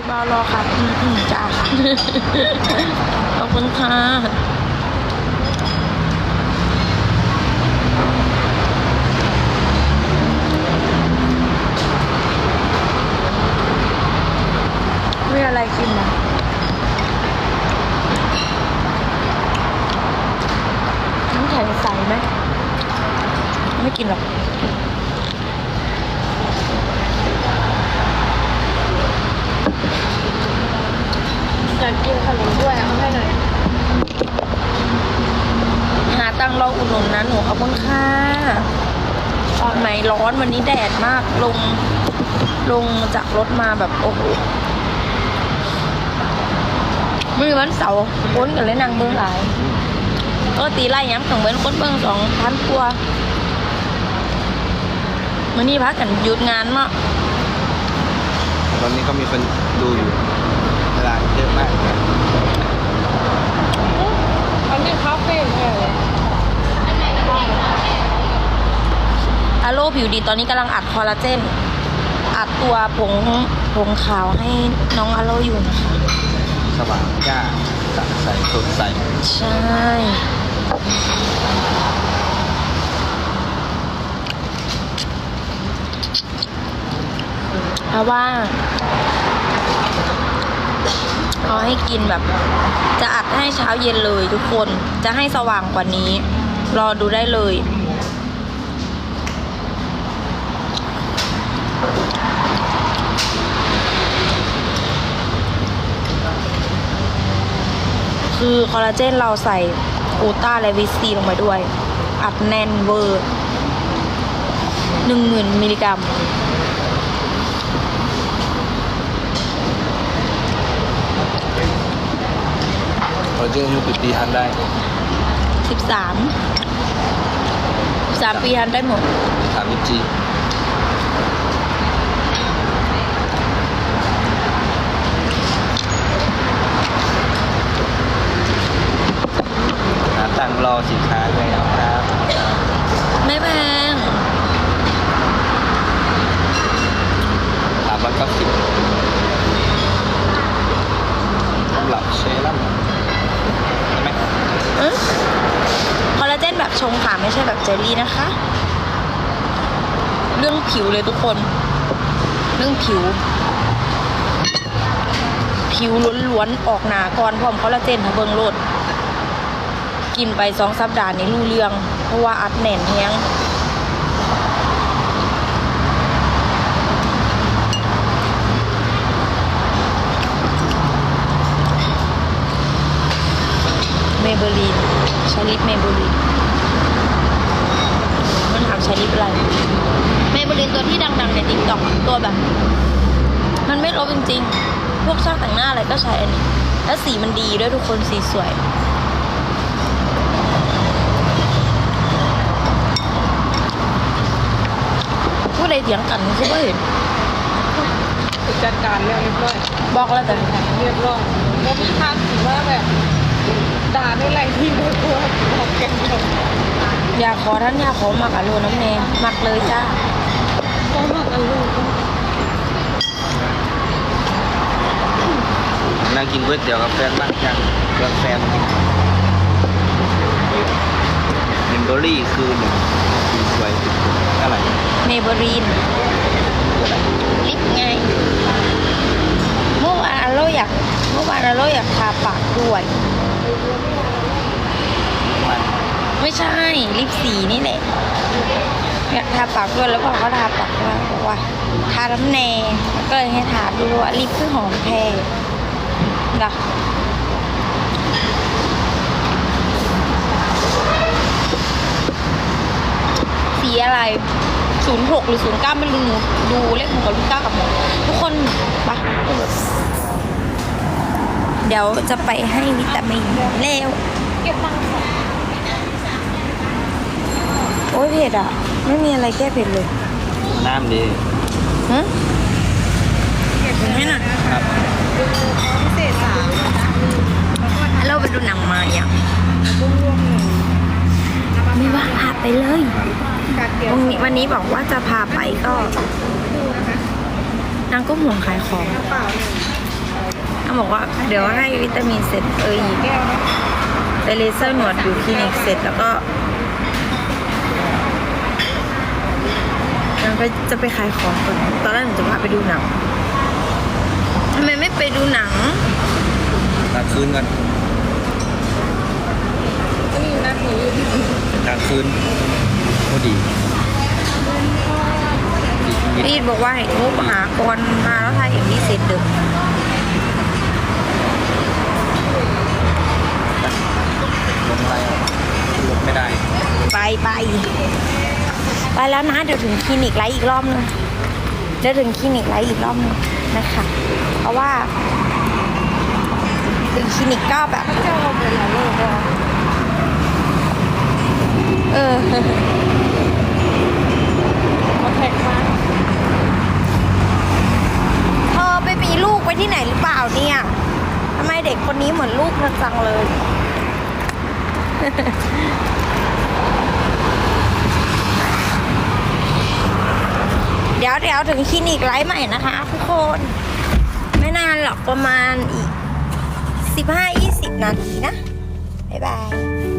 พี่บอลรอครับ อืมอืมจ้าขอบคุณค่ะมีอะไรกินนะน้ำแข็งใสไหม ไม่กินหรอก อยากกินขนมด้วยเอาให้หน่อยหาตังค์รออุดหนุนนะหนูขอบคุณค่ะตอนไหนร้อนวันนี้แดดมากลงลงจากรถมาแบบโอ้โหมือวันเสาร์ค้นกันเลยนางเมืองหลายก็ตีไล่ย้ำขังเบิ้นค้นเบิ้งสองพันกว่ามื่อนี้พักกันหยุดงานเนาะตอนนี้ก็มีคนดูอยู่เวลาเยอะมากนะ อันนี้คาเฟ่เนี่ยเหรอ อาโล ผิวดีตอนนี้กำลังอัดคอลลาเจน อัดตัวผงผงขาวให้น้องอาโลอยู่นะคะ สว่างจ้าสะใสสดใสใช่ เพราะว่าเอาให้กินแบบ จะอัดให้เช้าเย็นเลยทุกคน จะให้สว่างกว่านี้ รอดูได้เลย คือคอลลาเจนเราใส่กูต้าและวิตซีลงไปด้วย อัดแน่นเวอร์หนึ่งหมื่นมิลลิกรัมเราจะอายุกี่ปีทานได้สิบสามสามปีทันได้หมดถามจริงหาตังค์รอสินค้าเลยครับ ไม่แพง สามร้อยเก้าสิบสำหรับเซรั่มใช่ไหม เอ๊ะคอลลาเจน แบบชงค่ะ ไม่ใช่แบบเจลลี่นะคะ เรื่องผิวเลยทุกคน เรื่องผิว ผิวล้วนๆออกหนาก่อนพร้อมคอลลาเจนทะเบิงโลดกินไปสองสัปดาห์นี้รู้เรื่อง เพราะว่าอัดแน่นแฮงเมเบลีนช้ลิปเมเบลีน ใช้ลิปอะไรเมเบลีนตัวที่ดังๆในติ๊กต็อกตัวแบบ มันไม่ลบจริงๆ พวกช่างแต่งหน้าอะไรก็ใช้อันนี้ แล้วสีมันดีด้วยทุกคนสีสวยผู้ใดเถียงกันคือไม่เห็นถูกจัดการเรียบร้อยบอกแล้วแต่เรียบร้อยแล้วมีทางถือว่าแบบด่าได้ไรที่ไม่ควรบอกแกงเลย อยากขอท่านอยากขอมักอะโลน้ำแนงมักเลยจ้าก็มากอันลูกนั่งกินก๋วยเตี๋ยวกับแฟนบ้างยังเพื่อนแฟนกินมิมเบอรี่คือหนึ่งคือสวยอะไรเมเบอรีนคืออะไรลิปไงเมื่อวานอาโลอยากเมื่อวานอาโลอยากทาปากด้วยมัน ไม่ใช่ลิปสีนี่แหละอยากทาปากด้วยแล้วพอเขาทาปากด้วยบอกว่าทาน้ำแนก็เลยให้ทาดูว่าลิปคือหอมแพงนะสีอะไร06หรือ09ไม่รู้ดูเลขหนูกับลูกก้ากับหนูทุกคนปะเดี๋ยวจะไปให้วิตามินแล้วเก็บตังค์ก่อนโอ้ย เผ็ดอะ ไม่มีอะไรแก้เผ็ดเลยน้ำดีฮะเห็นไหมน่ะครับพิเศษสามเราไปดูหนังมาอย่างบุ้งรวมหนึ่งไม่ว่าพาไปเลยกาเกียววันนี้วันนี้บอกว่าจะพาไปก็ดูนะคะนางก็ห่วงขายของกระเป๋าหนึ่งเขาบอกว่าเดี๋ยวให้วิตามินเสร็จเอออีกแก้วนะไปเลเซอร์หนวดอยู่คลินิกเสร็จแล้วก็ยัง ไปจะไปขายของก่อนตอนแรกหนูจะพาไปดูหนังทำไมไม่ไปดูหนังกลางคืนกันก็มีหน้าที่กลางคืนก็ดีดีรีดบอกว่าให้ทุบหาคนมาแล้วทายอย่างนี้เสร็จเดึกลงไปลงไม่ได้ ไปไป ไปแล้วนะเดี๋ยวถึงคลินิกไลฟ์อีกรอบนึงเดี๋ยวถึงคลินิกไลฟ์อีกรอบนึงนะคะ เพราะว่าถึงคลินิกก็แบบเจ้าเลยโรคอะเออมาแท็กมาเธอไปมีลูกไว้ที่ไหนหรือเปล่าเนี่ยทำไมเด็กคนนี้เหมือนลูกเธอจังเลย เดี๋ยวเดี๋ยวถึงคลินิกไลฟ์ใหม่นะคะทุกคน ไม่นานหรอกประมาณอีก 15-20 นาทีนะ บ๊ายบาย